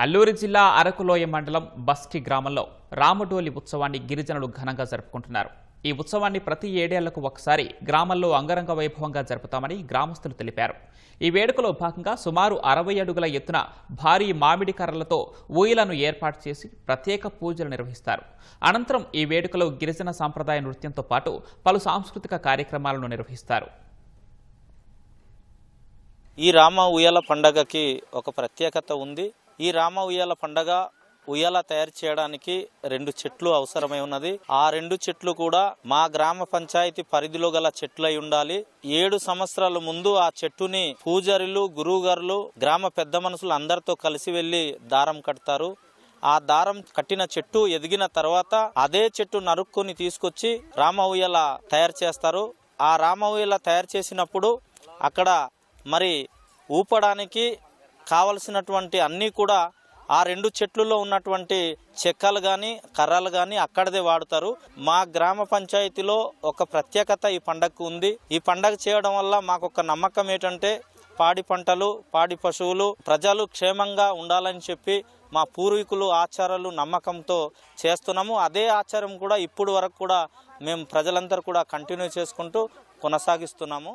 అల్లూరి జిల్లా అరకులోయ మండలం బస్కి గ్రామంలో రామడోలి ఉత్సవాన్ని గిరిజనులు ఘనంగా జరుపుకుంటున్నారు. ఈ ఉత్సవాన్ని ప్రతి ఏడేళ్ళకు ఒకసారి గ్రామంలో అంగరంగ వైభవంగా జరుపుతామని గ్రామస్తులు తెలిపారు. ఈ వేడుకలో భాగంగా సుమారు అరవై అడుగుల ఎత్తున భారీ మామిడి కర్రలతో ఊయలను ఏర్పాటు చేసి ప్రత్యేక పూజలు నిర్వహిస్తారు. అనంతరం ఈ వేడుకలో గిరిజన సాంప్రదాయ నృత్యంతో పాటు పలు సాంస్కృతిక కార్యక్రమాలను నిర్వహిస్తారు. ఈ రామ ఉయ్యాల పండగకి ఒక ప్రత్యేకత ఉంది. ఈ రామ ఉయ్యాల పండగ ఉయ్యాల తయారు చేయడానికి రెండు చెట్లు అవసరమై ఉన్నది. ఆ రెండు చెట్లు కూడా మా గ్రామ పంచాయతీ పరిధిలో గల చెట్లు అయి ఉండాలి. ఏడు సంవత్సరాల ముందు ఆ చెట్టుని పూజారులు గురువుగారులు గ్రామ పెద్ద మనుషులు అందరితో కలిసి వెళ్ళి దారం కడతారు. ఆ దారం కట్టిన చెట్టు ఎదిగిన తర్వాత అదే చెట్టు నరుక్కొని తీసుకొచ్చి రామ ఉయ్యాల తయారు చేస్తారు. ఆ రామ ఉయ్యాల తయారు చేసినప్పుడు అక్కడ మరి ఊపడానికి కావలసినటువంటి అన్నీ కూడా ఆ రెండు చెట్లలో ఉన్నటువంటి చెక్కలు కానీ కర్రలు కానీ అక్కడదే వాడుతారు. మా గ్రామ పంచాయతీలో ఒక ప్రత్యేకత ఈ పండగకు ఉంది. ఈ పండగ చేయడం వల్ల మాకు ఒక నమ్మకం ఏంటంటే పాడి పంటలు పాడి పశువులు ప్రజలు క్షేమంగా ఉండాలని చెప్పి మా పూర్వీకులు ఆచారాలు నమ్మకంతో చేస్తున్నాము. అదే ఆచారం కూడా ఇప్పుడు వరకు కూడా మేము ప్రజలందరూ కూడా కంటిన్యూ చేసుకుంటూ కొనసాగిస్తున్నాము.